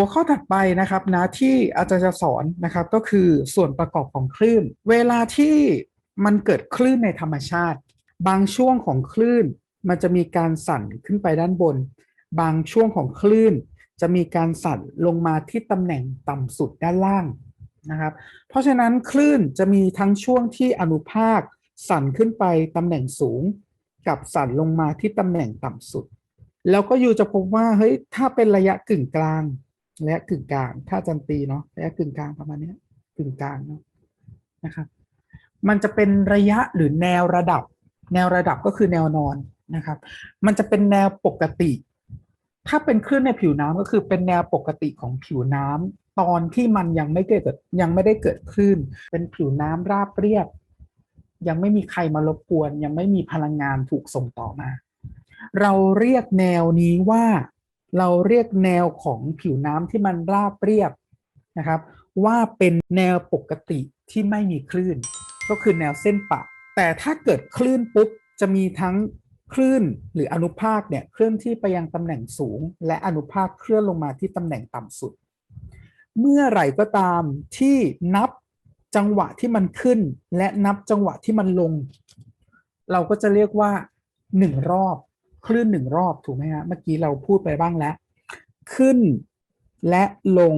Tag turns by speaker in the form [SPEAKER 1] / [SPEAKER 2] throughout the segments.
[SPEAKER 1] หัวข้อถัดไปนะครับนะที่อาจารย์จะสอนนะครับก็คือส่วนประกอบของคลื่น เวลาที่มันเกิดคลื่นในธรรมชาติ บางช่วงของคลื่น มันจะมีการสั่นขึ้นไปด้านบน บางช่วงของคลื่น จะมีการสั่นลงมาที่ตำแหน่งต่ำสุดด้านล่างนะครับ เพราะฉะนั้นคลื่นจะมีทั้งช่วงที่อนุภาคสั่นขึ้นไปตำแหน่งสูง กับสั่นลงมาที่ตำแหน่งต่ำสุด แล้วก็อยู่จะพบว่าเฮ้ยถ้าเป็นระยะกึ่งกลาง ระยะกึ่งกลาง ถ้าจันตีเนาะระยะกึ่งกลางประมาณนี้กึ่งกลางเนาะนะครับ มันจะเป็นระยะหรือแนวระดับ แนวระดับก็คือแนวนอนนะครับ มันจะเป็นแนวปกติ ถ้าเป็นคลื่นในผิวน้ำก็คือเป็นแนวปกติของผิวน้ำตอนที่มันยังไม่เกิดยังไม่ได้เกิดคลื่น เป็นผิวน้ำราบเรียบ ยังไม่มีใครมารบกวน ยังไม่มีพลังงานถูกส่งต่อมา เราเรียกแนวนี้ว่า เราเรียกแนวของผิวน้ำที่มันราบเรียบนะครับ ว่าเป็นแนวปกติที่ไม่มีคลื่น ก็คือแนวเส้นปะ แต่ถ้าเกิดคลื่นปุ๊บจะมีทั้งคลื่นหรืออนุภาคเนี่ยเคลื่อนที่ไปยังตำแหน่งสูง และอนุภาคเคลื่อนลงมาที่ตำแหน่งต่ำสุด เมื่อไหร่ก็ตามที่นับจังหวะที่มันขึ้น และนับจังหวะที่มันลง เราก็จะเรียกว่าหนึ่งรอบ คลื่นหนึ่งรอบถูกไหมฮะเมื่อกี้เราพูดไปบ้างแล้ว ขึ้นและลง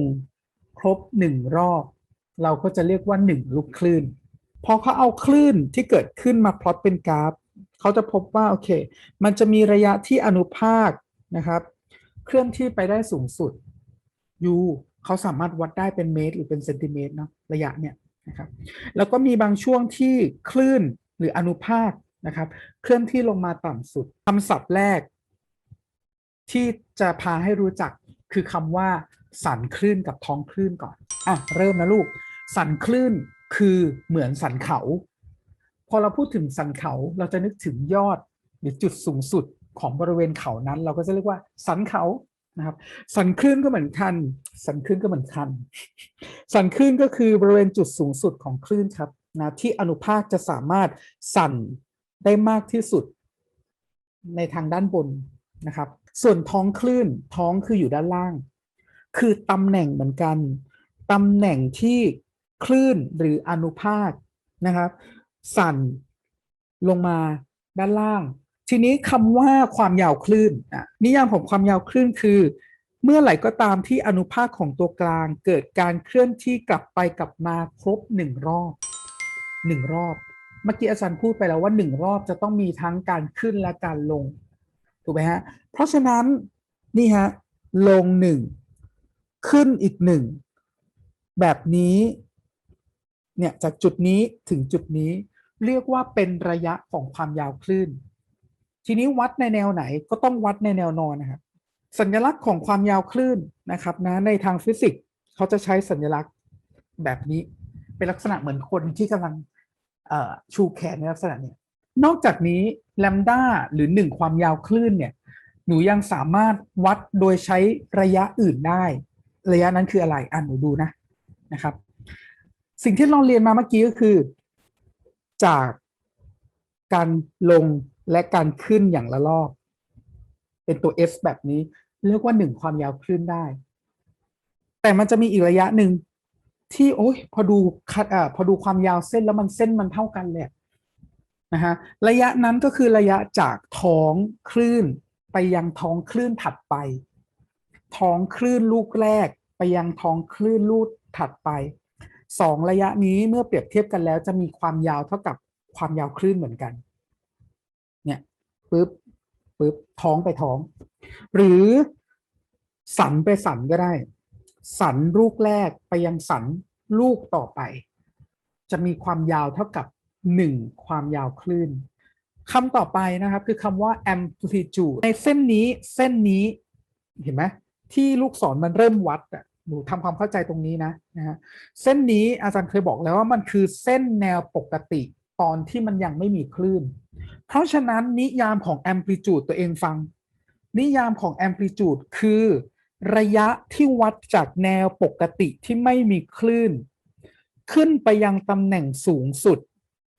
[SPEAKER 1] ครบหนึ่งรอบ เราก็จะเรียกว่าหนึ่งลูกคลื่นพอเขาเอาคลื่นที่เกิดขึ้นมาพลอตเป็นกราฟเขาจะพบว่าโอเค มันจะมีระยะที่อนุภาคนะครับ เคลื่อนที่ไปได้สูงสุด u เขาสามารถวัดได้เป็นเมตร หรือเป็นเซนติเมตรเนาะระยะเนี่ยนะครับแล้วก็มีบางช่วงที่คลื่นหรืออนุภาค นะครับ เคลื่อนที่ลงมาต่ำสุดคำศัพท์แรก ที่จะพาให้รู้จักคือคำว่า สันคลื่นกับท้องคลื่นก่อน อะ เริ่มนะลูก สันคลื่นคือเหมือนสันเขา พอเราพูดถึงสันเขาเราจะนึกถึงยอดหรือจุดสูงสุดของบริเวณเขานั้น เราก็จะเรียกว่า สันเขานะครับ สันคลื่นก็เหมือนกัน สันคลื่นก็เหมือนกัน สันคลื่นก็คือบริเวณจุดสูงสุดของคลื่นครับนะที่อนุภาคจะสามารถสั่น ได้มากที่สุดในทางด้านบนนะครับ ส่วนท้องคลื่นท้องคืออยู่ด้านล่าง คือตำแหน่งเหมือนกันตำแหน่งที่คลื่นหรืออนุภาคนะครับ สั่นลงมาด้านล่าง ทีนี้คำว่าความยาวคลื่นนิยามของความยาวคลื่นคือ เมื่อไหร่ก็ตามที่อนุภาคของตัวกลาง เกิดการเคลื่อนที่กลับไปกลับมาครบหนึ่งรอบหนึ่งรอบ เมื่อกี้อาจารย์พูดไปแล้วว่าหนึ่งรอบจะต้องมีทั้งการขึ้นและการลง ถูกไหมฮะ เพราะฉะนั้นนี่ฮะลงหนึ่งขึ้นอีกหนึ่งแบบนี้เนี่ยจากจุดนี้ถึงจุดนี้เรียกว่าเป็นระยะของความยาวคลื่น ทีนี้วัดในแนวไหนก็ต้องวัดในแนวนอนนะครับสัญลักษณ์ของความยาวคลื่นนะครับนะในทางฟิสิกส์เขาจะใช้สัญลักษณ์แบบนี้ เป็นลักษณะเหมือนคนที่กำลัง ชูแขนในลักษณะนี้นอกจากนี้แลมด้าหรือหนึ่งความยาวคลื่นเนี่ยหนูยังสามารถวัดโดยใช้ระยะอื่นได้ ระยะนั้นคืออะไรอ่านหนูดูนะนะครับ สิ่งที่เราเรียนมาเมื่อกี้ก็คือ จากการลงและการขึ้นอย่างละรอบ เป็นตัว s แบบนี้ เรียกว่าหนึ่งความยาวคลื่นได้ แต่มันจะมีอีกระยะหนึ่ง ที่โอ้ยพอดูคัดอ่าพอดูความยาวเส้นแล้วมันเส้นมันเท่ากันเลยนะฮะระยะนั้นก็คือระยะจากท้องคลื่นไปยังท้องคลื่นถัดไป ท้องคลื่นลูกแรก ไปยังท้องคลื่นลูกถัดไปสองระยะนี้เมื่อเปรียบเทียบกันแล้วจะมีความยาวเท่ากับความยาวคลื่นเหมือนกัน เนี่ยปึ๊บปึ๊บท้องไปท้อง หรือสันไปสันก็ได้ สันลูกแรกไปยังสันลูกต่อไป จะมีความยาวเท่ากับ 1 ความยาวคลื่นคำต่อไปนะครับคือคำว่า amplitude ในเส้นนี้เส้นนี้เห็นไหมที่ลูกศรมันเริ่มวัดอะหนูทำความเข้าใจตรงนี้นะนะฮะเส้นนี้อาจารย์เคยบอกแล้วว่ามันคือเส้นแนวปกติตอนที่มันยังไม่มีคลื่น เพราะฉะนั้นนิยามของ amplitude ตัวเองฟัง นิยามของ amplitude คือ ระยะที่วัดจากแนวปกติที่ไม่มีคลื่น ขึ้นไปยังตำแหน่งสูงสุด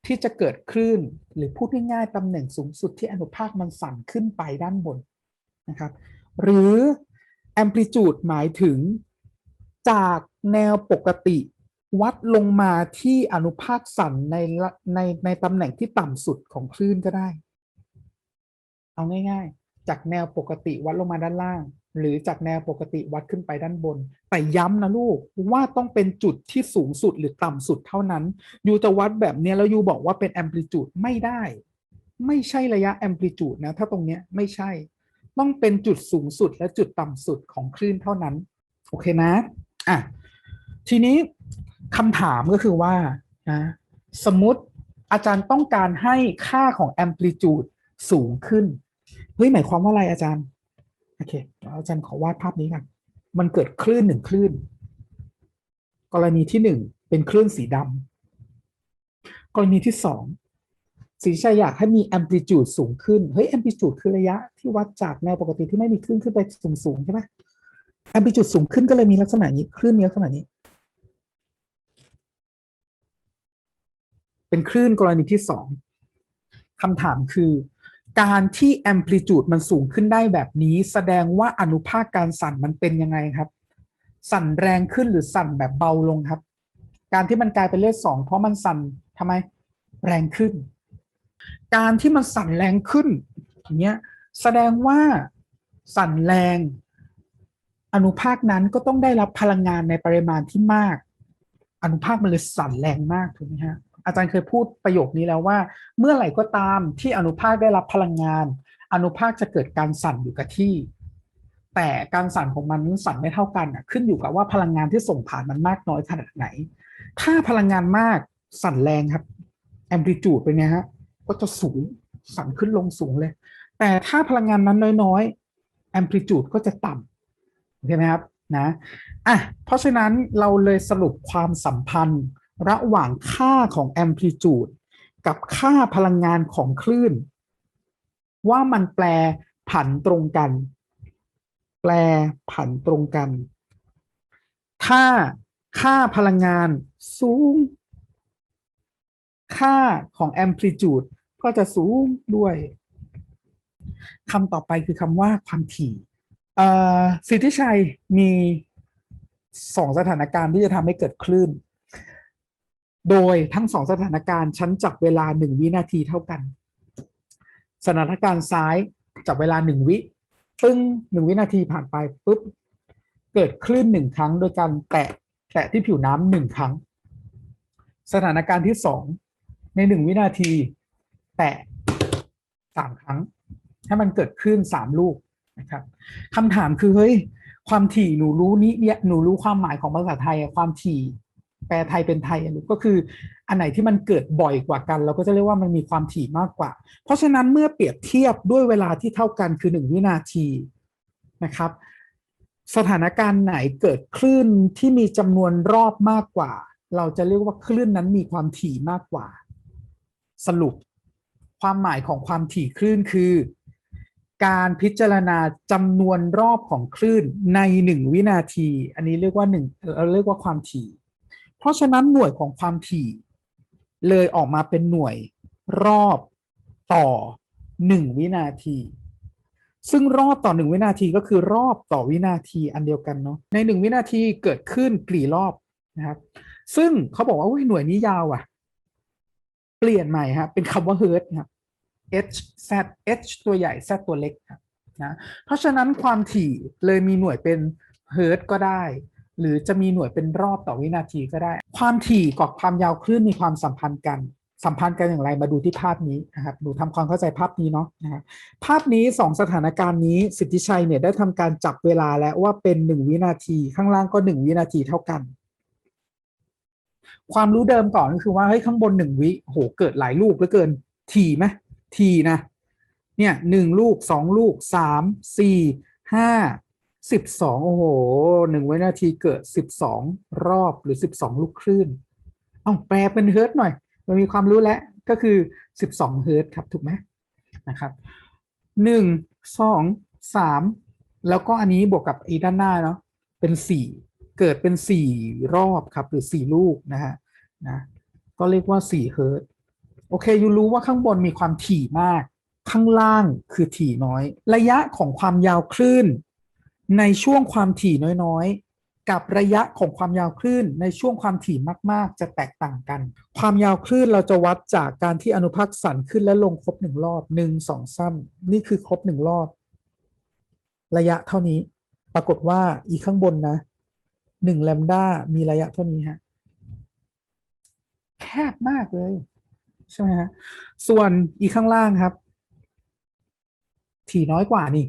[SPEAKER 1] ที่จะเกิดคลื่น หรือพูดง่ายๆตำแหน่งสูงสุดที่อนุภาคมันสั่นขึ้นไปด้านบนนะครับ หรือ amplitude หมายถึงจากแนวปกติวัดลงมาที่อนุภาคสั่นในในในตำแหน่งที่ต่ำสุดของคลื่นก็ได้ เอาง่าย ๆ จากแนวปกติวัดลงมาด้านล่าง หรือจากแนวปกติวัดขึ้นไปด้านบน แต่ย้ำนะลูกว่าต้องเป็นจุดที่สูงสุดหรือต่ำสุดเท่านั้นยูจะวัดแบบเนี้ยแล้วยูบอกว่าเป็นแอมพลิจูดไม่ได้ ไม่ใช่ระยะแอมพลิจูดนะ ถ้าตรงเนี้ยไม่ใช่ ต้องเป็นจุดสูงสุดและจุดต่ำสุดของคลื่นเท่านั้น โอเคนะอะทีนี้คำถามก็คือว่านะสมมติอาจารย์ต้องการให้ค่าของแอมพลิจูดสูงขึ้นเฮ้ยหมายความว่าอะไรอาจารย์ โอเคอาจารย์ขอวาดภาพนี้กันมันเกิดคลื่นหนึ่งคลื่น กรณีที่หนึ่งเป็นคลื่นสีดำกรณีที่สองสีชัยอยากให้มีแอมพลิจูดสูงขึ้น เฮ้ยแอมพลิจูดคือระยะที่วัดจากแนวปกติที่ไม่มีคลื่นขึ้นไปสูงสูงๆใช่ไหมแอมพลิจูดสูงขึ้นก็เลยมีลักษณะนี้คลื่นมีลักษณะนี้ เป็นคลื่นกรณีที่สองคำถามคือ การที่แอมพลิจูดมันสูงขึ้นได้แบบนี้ แสดงว่าอนุภาคการสั่นมันเป็นยังไงครับ สั่นแรงขึ้นหรือสั่นแบบเบาลงครับ การที่มันกลายเป็นเลขสองเพราะมันสั่นทำไมแรงขึ้น การที่มันสั่นแรงขึ้นอย่างเงี้ยแสดงว่าสั่นแรง อนุภาคนั้นก็ต้องได้รับพลังงานในปริมาณที่มาก อนุภาคมันเลยสั่นแรงมากถูกไหมฮะ อาจารย์เคยพูดประโยคนี้แล้วว่า เมื่อไหร่ก็ตามที่อนุภาคได้รับพลังงาน อนุภาคจะเกิดการสั่นอยู่กับที่ แต่การสั่นของมันสั่นไม่เท่ากันขึ้นอยู่กับว่าพลังงานที่ส่งผ่านมันมากน้อยขนาดไหน ถ้าพลังงานมากสั่นแรงครับแอมพลิจูดเป็นไงฮะก็จะสูงสั่นขึ้นลงสูงเลย แต่ถ้าพลังงานนั้นน้อยๆแอมพลิจูดก็จะต่ำโอเคไหมครับนะอะเพราะฉะนั้นเราเลยสรุปความสัมพันธ์ ระหว่างค่าของแอมพลิจูดกับค่าพลังงานของคลื่น ว่ามันแปลผันตรงกัน แปลผันตรงกัน ถ้าค่าพลังงานสูง ค่าของแอมพลิจูดก็จะสูงด้วยคำต่อไปคือคำว่าความถี่สิทธิชัยมีสองสถานการณ์ที่จะทำให้เกิดคลื่น โดยทั้งสองสถานการณ์ฉันจับเวลาหนึ่งวินาทีเท่ากัน สถานการณ์ซ้ายจับเวลาหนึ่งวิปึ้งหนึ่งวินาทีผ่านไปปุ๊บเกิดคลื่นหนึ่งครั้ง โดยการแตะแตะที่ผิวน้ำหนึ่งครั้ง สถานการณ์ที่สองในหนึ่งวินาที แตะสามครั้ง ให้มันเกิดคลื่นสามลูกนะครับคำถามคือเฮ้ยความถี่หนูรู้นี้เนี่ยหนูรู้ความหมายของภาษาไทยความถี่ แปลไทยเป็นไทยลูกก็คืออันไหนที่มันเกิดบ่อยกว่ากัน เราก็จะเรียกว่ามันมีความถี่มากกว่า เพราะฉะนั้นเมื่อเปรียบเทียบด้วยเวลาที่เท่ากันคือหนึ่งวินาทีนะครับ สถานการณ์ไหนเกิดคลื่นที่มีจำนวนรอบมากกว่า เราจะเรียกว่าคลื่นนั้นมีความถี่มากกว่า สรุป ความหมายของความถี่คลื่นคือ การพิจารณาจำนวนรอบของคลื่นในหนึ่งวินาที อันนี้เรียกว่าหนึ่งเราเรียกว่าความถี่ เพราะฉะนั้นหน่วยของความถี่ เลยออกมาเป็นหน่วยรอบต่อหนึ่งวินาที ซึ่งรอบต่อหนึ่งวินาทีก็คือรอบต่อวินาทีอันเดียวกันเนาะในหนึ่งวินาทีเกิดขึ้นกี่รอบนะครับ ซึ่งเขาบอกว่าหน่วยนี้ยาวอะ เปลี่ยนใหม่ฮะเป็นคำว่าเฮิร์ตครับ h z h ตัวใหญ่ z ตัวเล็กครับนะเพราะฉะนั้นความถี่เลยมีหน่วยเป็นเฮิร์ตก็ได้ หรือจะมีหน่วยเป็นรอบต่อวินาทีก็ได้ ความถี่กับความยาวคลื่นมีความสัมพันธ์กัน สัมพันธ์กันอย่างไรมาดูที่ภาพนี้นะครับดูทำความเข้าใจภาพนี้เนาะนะครับภาพนี้สองสถานการณ์นี้สิทธิชัยเนี่ยได้ทำการจับเวลาแล้วว่าเป็นหนึ่งวินาทีข้างล่างก็หนึ่งวินาทีเท่ากัน ความรู้เดิมก่อนก็คือว่าเฮ้ยข้างบนหนึ่งวิโหเกิดหลายลูกเหลือเกิน ถี่ไหมทีนะเนี่ยหนึ่งลูกสองลูกสามสี่ห้า สิบสองโอ้โหหนึ่งวินาทีเกิดสิบสองรอบหรือสิบสองลูกคลื่นเอาแปลเป็นเฮิร์ตหน่อยมันมีความรู้แล้วก็คือสิบสองเฮิร์ตครับถูกไหมนะครับหนึ่งสองสามแล้วก็อันนี้บวกกับอีด้านหน้าเนาะเป็นสี่เกิดเป็นสี่รอบครับหรือสี่ลูกนะฮะนะก็เรียกว่าสี่เฮิร์ตโอเคยูรู้ว่าข้างบนมีความถี่มาก ข้างล่างคือถี่น้อย ระยะของความยาวคลื่น ในช่วงความถี่น้อยๆ กับระยะของความยาวคลื่น ในช่วงความถี่มากๆ จะแตกต่างกัน ความยาวคลื่นเราจะวัดจากการที่อนุภาคสั่นขึ้นและลงครบหนึ่งรอบหนึ่งสองซ้ำนี่คือครบหนึ่งรอบ ระยะเท่านี้ ปรากฏว่าอีข้างบนนะหนึ่งแลมด้ามีระยะเท่านี้ฮะแคบมากเลยใช่ไหมฮะส่วนอีข้างล่างครับ ถี่น้อยกว่านี่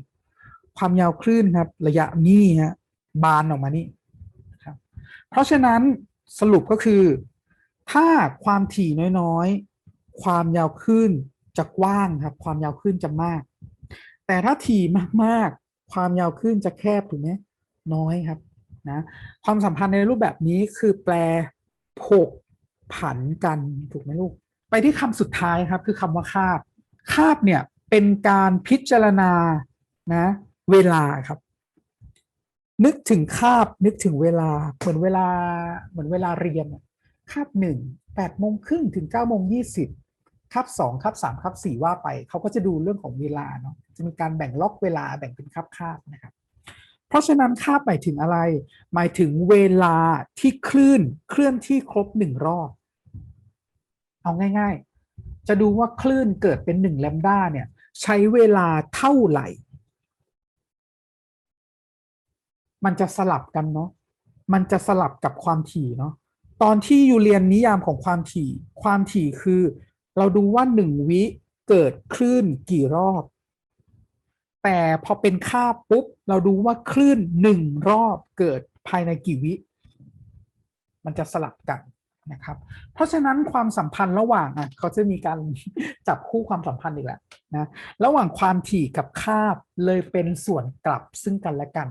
[SPEAKER 1] ความยาวคลื่นครับ ระยะนี่ฮะบานออกมานี่ครับเพราะฉะนั้นสรุปก็คือ ถ้าความถี่น้อยๆ ความยาวคลื่นจะกว้างครับ ความยาวคลื่นจะมาก แต่ถ้าถี่มากๆ ความยาวคลื่นจะแคบถูกไหมน้อยครับนะความสัมพันธ์ในรูปแบบนี้คือแปลผกผันกันถูกไหมลูก ไปที่คำสุดท้ายครับคือคำว่าคาบ คาบเนี่ยเป็นการพิจารณานะ เวลาครับ นึกถึงคาบนึกถึงเวลาเหมือนเวลาเหมือนเวลาเรียนคาบหนึ่งแปดโมงครึ่งถึงเก้าโมงยี่สิบคาบสองคาบสามคาบสี่ว่าไป เขาก็จะดูเรื่องของเวลาเนาะจะมีการแบ่งล็อกเวลาแบ่งเป็นคาบคาบนะครับ เพราะฉะนั้นคาบหมายถึงอะไร หมายถึงเวลาที่คลื่นเคลื่อนที่ครบหนึ่งรอบ เอาง่าย ๆ จะดูว่าคลื่นเกิดเป็นหนึ่งแลมด้าเนี่ย ใช้เวลาเท่าไหร่ มันจะสลับกันเนาะมันจะสลับกับความถี่เนาะตอนที่อยู่เรียนนิยามของความถี่ ความถี่คือ เราดูว่าหนึ่งวิเกิดคลื่นกี่รอบ แต่พอเป็นค่าบปุ๊บ เราดูว่าคลื่นหนึ่งรอบเกิดภายในกี่วิ มันจะสลับกันนะครับ เพราะฉะนั้นความสัมพันธ์ระหว่างอะเขาจะมีการจับคู่ความสัมพันธ์อีกแล้วนะ ระหว่างความถี่กับคาบเลยเป็นส่วนกลับซึ่งกันและกัน